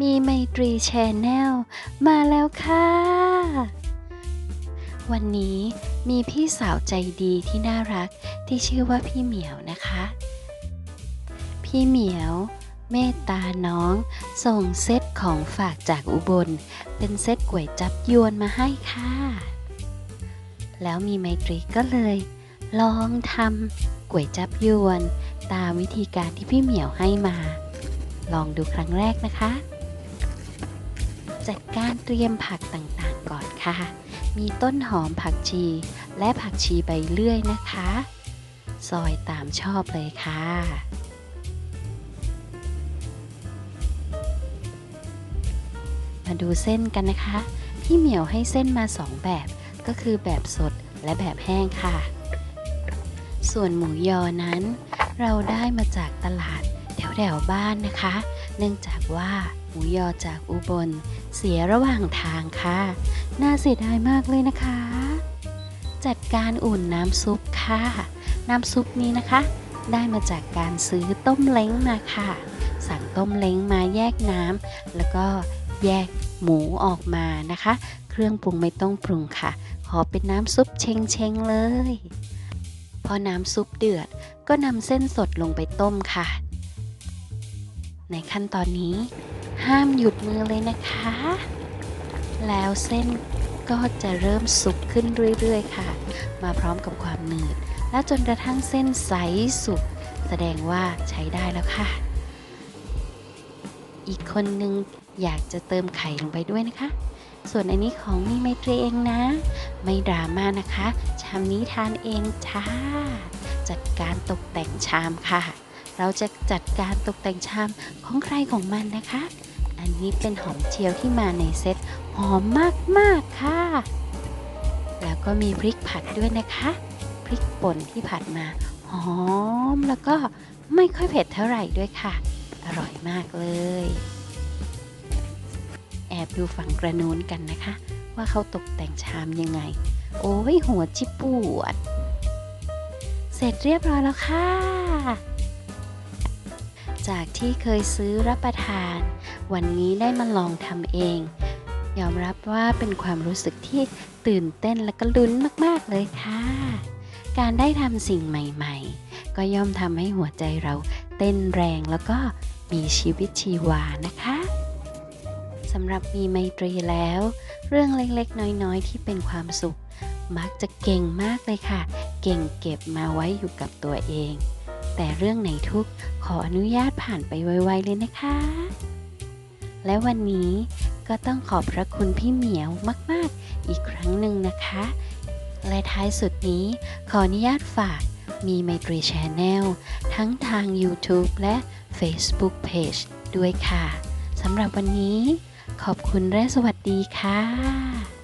มีไมตรีแชนแนลมาแล้วค่ะ วันนี้มีพี่สาวใจดีที่น่ารักที่ชื่อว่าพี่เหมียวนะคะ พี่เหมียวเมตตาน้อง ส่งเซตของฝากจากอุบล เป็นเซตก๋วยจับยวนมาให้ค่ะ แล้วมีไมตรีก็เลย ลองทำก๋วยจับยวน ตามวิธีการที่พี่เหมียวให้มา ลองดูครั้งแรกนะคะ จัดการเตรียมผักต่างๆก่อนค่ะ มีต้นหอมผักชี และผักชีใบเลื่อยนะคะ ซอยตามชอบเลยค่ะมาดูเส้นกันนะคะ พี่เหมียวให้เส้นมาสองแบบ ก็คือแบบสดและแบบแห้งค่ะ ส่วนหมูยอนั้น เราได้มาจากตลาดแถวแถวๆบ้านนะคะ เนื่องจากว่า หมูยอจากอุบล เสียระหว่างทางค่ะ น่าเสียดายมากเลยนะคะ จัดการอุ่นน้ำซุปค่ะ น้ำซุปนี้นะคะ ได้มาจากการซื้อต้มเล้งมาค่ะ สั่งต้มเล้งมาแยกน้ำแล้วก็แยกหมูออกมานะคะ เครื่องปรุงไม่ต้องปรุงค่ะ ขอเป็นน้ำซุปเชงเชงเลย พอน้ำซุปเดือด ก็นำเส้นสดลงไปต้มค่ะ ในขั้นตอนนี้ ห้ามหยุดมือเลยนะคะ แล้วเส้นก็จะเริ่มสุกขึ้นเรื่อยๆค่ะ มาพร้อมกับความหนืด และจนกระทั่งเส้นใสสุก แสดงว่าใช้ได้แล้วค่ะ อีกคนนึงอยากจะเติมไข่ลงไปด้วยนะคะ ส่วนอันนี้ของมีไมตรีเองนะ ไม่ดราม่านะคะ ชามนี้ทานเองจ้า จัดการตกแต่งชามค่ะ เราจะจัดการตกแต่งชามของใครของมันนะคะ อันนี้เป็นหอมเจียวที่มาในเซตหอมมากๆค่ะ แล้วก็มีพริกผัดด้วยนะคะ พริกป่นที่ผัดมาหอมแล้วก็ไม่ค่อยเผ็ดเท่าไหร่ด้วยค่ะ อร่อยมากเลย แอบดูฝั่งกระนูนกันนะคะ ว่าเขาตกแต่งชามยังไง โอ้ยหัวจิปวด เสร็จเรียบร้อยแล้วค่ะ จากที่เคยซื้อรับประทาน วันนี้ได้มาลองทำเอง ยอมรับว่าเป็นความรู้สึกที่ตื่นเต้นและก็ลุ้นมากๆเลยค่ะ การได้ทำสิ่งใหม่ๆ ก็ย่อมทำให้หัวใจเราเต้นแรงแล้วก็มีชีวิตชีวานะคะสำหรับมีไมตรีแล้ว เรื่องเล็กๆ น้อยๆ ที่เป็นความสุข มักจะเก่งมากเลยค่ะ เก่งเก็บมาไว้อยู่กับตัวเอง แต่เรื่องไหนทุกขออนุญาตผ่านไปไวๆเลยนะคะ และวันนี้ก็ต้องขอบพระคุณพี่เหมียวมาก ๆ อีกครั้งหนึ่งนะคะ และท้ายสุดนี้ขออนุญาตฝากมีไมตรีชแนลทั้งทาง YouTube และ Facebook Page ด้วยค่ะ สำหรับวันนี้ขอบคุณและสวัสดีค่ะ